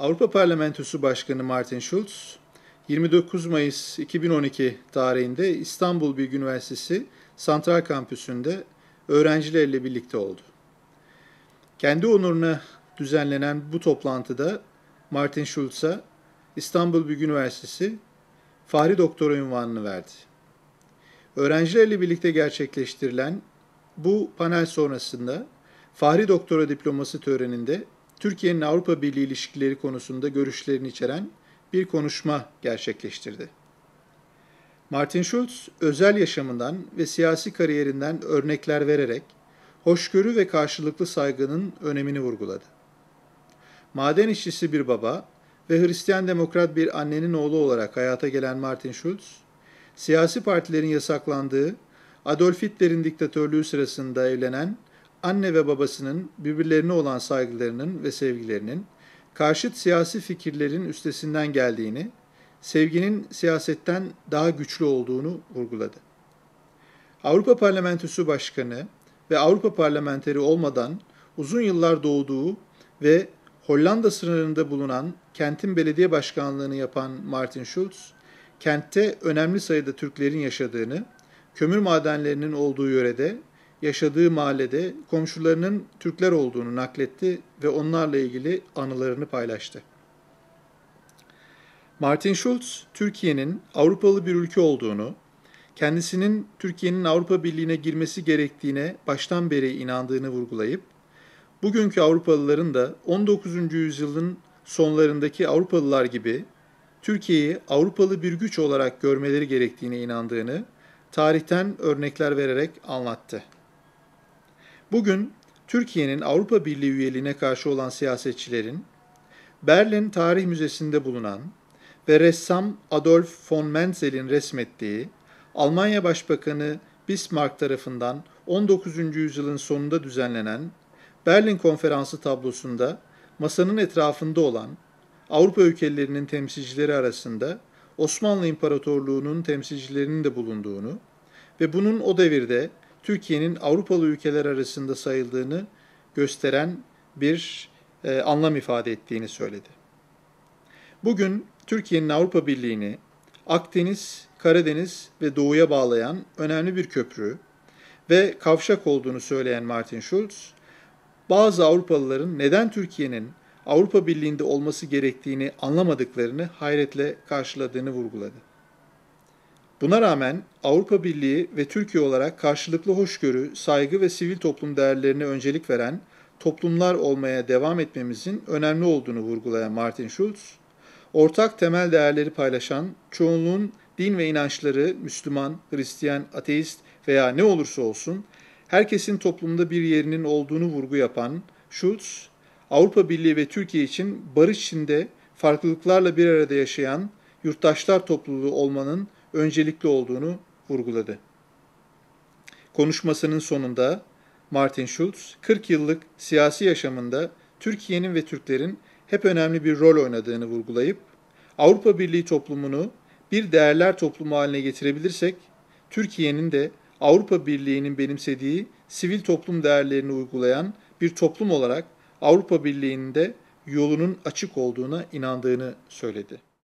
Avrupa Parlamentosu Başkanı Martin Schulz, 29 Mayıs 2012 tarihinde İstanbul Bilgi Üniversitesi Santral Kampüsü'nde öğrencilerle birlikte oldu. Kendi onuruna düzenlenen bu toplantıda Martin Schulz'a İstanbul Bilgi Üniversitesi Fahri Doktora ünvanını verdi. Öğrencilerle birlikte gerçekleştirilen bu panel sonrasında Fahri Doktora diploması töreninde Türkiye'nin Avrupa Birliği ilişkileri konusunda görüşlerini içeren bir konuşma gerçekleştirdi. Martin Schulz, özel yaşamından ve siyasi kariyerinden örnekler vererek hoşgörü ve karşılıklı saygının önemini vurguladı. Maden işçisi bir baba ve Hristiyan demokrat bir annenin oğlu olarak hayata gelen Martin Schulz, siyasi partilerin yasaklandığı, Adolf Hitler'in diktatörlüğü sırasında evlenen anne ve babasının birbirlerine olan saygılarının ve sevgilerinin karşıt siyasi fikirlerin üstesinden geldiğini, sevginin siyasetten daha güçlü olduğunu vurguladı. Avrupa Parlamentosu Başkanı ve Avrupa parlamenteri olmadan uzun yıllar doğduğu ve Hollanda sınırında bulunan kentin belediye başkanlığını yapan Martin Schulz, kentte önemli sayıda Türklerin yaşadığını, kömür madenlerinin olduğu yörede yaşadığı mahallede komşularının Türkler olduğunu nakletti ve onlarla ilgili anılarını paylaştı. Martin Schulz, Türkiye'nin Avrupalı bir ülke olduğunu, kendisinin Türkiye'nin Avrupa Birliği'ne girmesi gerektiğine baştan beri inandığını vurgulayıp, bugünkü Avrupalıların da 19. yüzyılın sonlarındaki Avrupalılar gibi Türkiye'yi Avrupalı bir güç olarak görmeleri gerektiğine inandığını tarihten örnekler vererek anlattı. Bugün Türkiye'nin Avrupa Birliği üyeliğine karşı olan siyasetçilerin Berlin Tarih Müzesi'nde bulunan ve ressam Adolf von Menzel'in resmettiği Almanya Başbakanı Bismarck tarafından 19. yüzyılın sonunda düzenlenen Berlin Konferansı tablosunda masanın etrafında olan Avrupa ülkelerinin temsilcileri arasında Osmanlı İmparatorluğu'nun temsilcilerinin de bulunduğunu ve bunun o devirde Türkiye'nin Avrupalı ülkeler arasında sayıldığını gösteren bir e, anlam ifade ettiğini söyledi. Bugün Türkiye'nin Avrupa Birliği'ni Akdeniz, Karadeniz ve Doğu'ya bağlayan önemli bir köprü ve kavşak olduğunu söyleyen Martin Schulz, bazı Avrupalıların neden Türkiye'nin Avrupa Birliği'nde olması gerektiğini anlamadıklarını hayretle karşıladığını vurguladı. Buna rağmen Avrupa Birliği ve Türkiye olarak karşılıklı hoşgörü, saygı ve sivil toplum değerlerine öncelik veren toplumlar olmaya devam etmemizin önemli olduğunu vurgulayan Martin Schulz, ortak temel değerleri paylaşan çoğunluğun din ve inançları Müslüman, Hristiyan, ateist veya ne olursa olsun herkesin toplumda bir yerinin olduğunu vurgu yapan Schulz, Avrupa Birliği ve Türkiye için barış içinde farklılıklarla bir arada yaşayan yurttaşlar topluluğu olmanın öncelikli olduğunu vurguladı. Konuşmasının sonunda Martin Schulz, 40 yıllık siyasi yaşamında Türkiye'nin ve Türklerin hep önemli bir rol oynadığını vurgulayıp, Avrupa Birliği toplumunu bir değerler toplumu haline getirebilirsek, Türkiye'nin de Avrupa Birliği'nin benimsediği sivil toplum değerlerini uygulayan bir toplum olarak Avrupa Birliği'nde yolunun açık olduğuna inandığını söyledi.